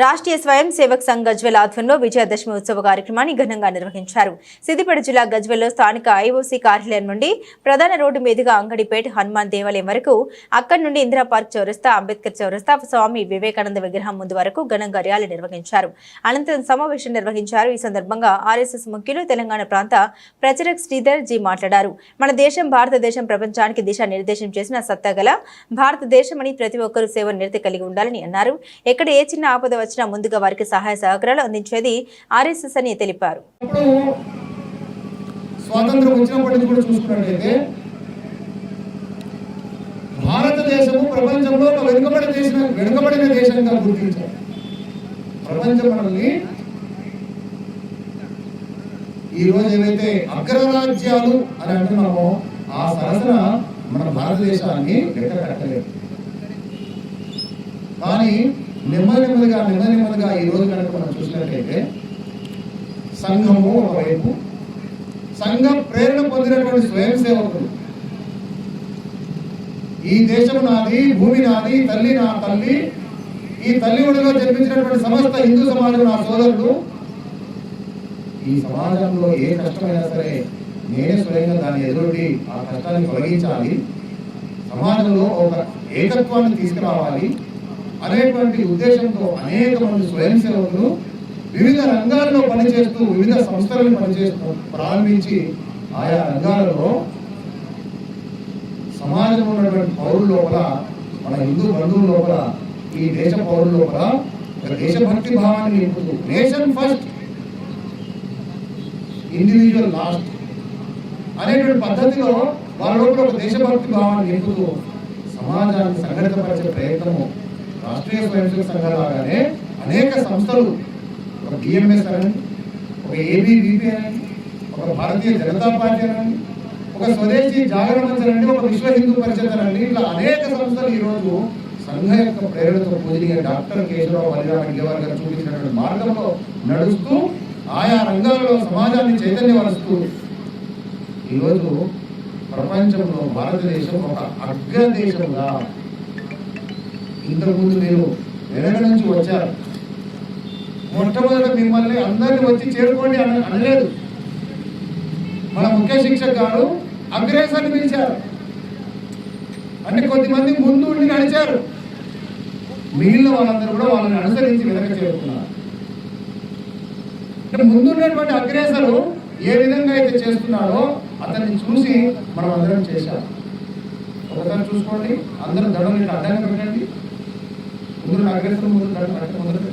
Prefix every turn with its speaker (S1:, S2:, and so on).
S1: రాష్ట్రీయ స్వయం సేవక్ సంఘ్ గజ్వెల్ ఆధ్వర్యంలో విజయదశమి ఉత్సవ కార్యక్రమాన్ని ఘనంగా నిర్వహించారు. సిద్దిపేట జిల్లా గజ్వెల్లో స్థానిక ఐఓసీ కార్యాలయం నుండి ప్రధాన రోడ్డు మీదుగా అంగడిపేట హనుమాన్ దేవాలయం వరకు అక్కడి నుండి ఇందిరా పార్క్ చౌరస్తా అంబేద్కర్ చౌరస్తా స్వామి వివేకానంద విగ్రహం ముందు వరకు ఘనంగా ర్యాలీ నిర్వహించారు. అనంతరం సమావేశం నిర్వహించారు. ఈ సందర్భంగా ఆర్ఎస్ఎస్ ముఖ్యులు తెలంగాణ ప్రాంత ప్రచారక్ శ్రీధర్ జీ మాట్లాడారు. మన దేశం భారతదేశం ప్రపంచానికి దిశా నిర్దేశం చేసిన సత్తాగల భారతదేశమని ప్రతి ఒక్కరూ సేవ నిరతి కలిగి ఉండాలని అన్నారు. ఎక్కడ ఏ చిన్న ఆపద వచ్చినా ముందుగా వారికి సహాయ సహకారాలు అందించేది ఆర్ఎస్ఎస్ అని తెలిపారు.
S2: స్వాతంత్రం వచ్చినప్పటి నుంచి కూడా చూసుకున్నట్లయితే భారతదేశము ప్రపంచంలో ఒక వెనుకబడిన దేశం వెనుకబడిన దేశంగా గుర్తించారు. ప్రపంచం మనల్ని ఈరోజు ఏవైతే అగ్రరాజ్యాలు అని అంటున్నామో ఆ సరసన మన భారతదేశాన్ని లెక్క కట్టలేదు కానీ నెమ్మది నెమ్మదిగా నెమ్మది నెమ్మదిగా ఈ రోజు కనుక మనం చూసినట్లయితే సంఘము ఒకవైపు సంఘ ప్రేరణ పొందినటువంటి స్వయం సేవకులు. ఈ దేశం నాది భూమి నాది తల్లి నా తల్లి ఈ తల్లి ఒడిలో జన్మించినటువంటి సమస్త హిందూ సమాజం నా సోదరుడు ఈ సమాజంలో ఏ కష్టమైనా సరే నేనే స్వయంగా దాన్ని ఎదురొడ్డి ఆ కష్టాన్ని తొలగించాలి. సమాజంలో ఒక ఏకత్వాన్ని తీసుకురావాలి. అనేటువంటి ఉద్దేశంతో అనేక మంది స్వయం సేవకులు వివిధ రంగాల్లో పనిచేస్తూ వివిధ సంస్థలను పనిచేస్తూ ప్రారంభించి ఆయా రంగాలలో సమాజంలో ఉన్నటువంటి పౌరుల లోపల మన హిందూ బంధువుల లోపల ఈ దేశ పౌరుల లోపల దేశభక్తి భావాన్ని నింపుతూ నేషన్ ఫస్ట్ ఇండివిజువల్ లాస్ట్ అనేటువంటి పద్ధతిలో వాళ్ళ లోపల ఒక దేశభక్తి భావాన్ని నింపుతూ సమాజాన్ని సంఘటితపరిచే ప్రయత్నము రాష్ట్రీయ స్వయం సేవక సంఘాలగానే అనేక సంస్థలు ఒక డిఎంఎస్ అని ఒక ఏబీవీపీ అని ఒక భారతీయ జనతా పార్టీ అని ఒక స్వదేశీ జాగరణ మంచ్ అనండి ఒక విశ్వ హిందూ పరిషత్ అనండి ఇట్లా అనేక సంస్థలు ఈరోజు సంఘ యొక్క ప్రేరణతో పూజనీయ డాక్టర్ కేశవరావు బలిరామ గారు గారు చూపించినటువంటి మార్గంలో నడుస్తూ ఆయా రంగాల్లో సమాజాన్ని చైతన్యపరుస్తూ ఈరోజు ప్రపంచంలో భారతదేశం ఒక అగ్రదేశంగా ఇంతకుముందు మీరు వెనక నుంచి వచ్చారు మొట్టమొదట మిమ్మల్ని అందరిని వచ్చి చేరుకోండి అన అనలేదు. మన ముఖ్య శిక్షక్ గారు అగ్రేసర్ని పిలిచారు. అంటే కొద్దిమంది ముందు ఉండి నడిచారు. మిగిలిన వాళ్ళందరూ కూడా వాళ్ళని అనుసరించి వెనక చేరుకున్నారు. అంటే ముందున్నటువంటి అగ్రేసరు ఏ విధంగా అయితే చేస్తున్నారో అతన్ని చూసి మనం అందరం చేశాం. ఒకసారి చూసుకోండి. అందరం దడం ఇట్లా అడ్డంగా పెట్టండి. ముందు అగ్రేసర్ ముందు దడ- ముందు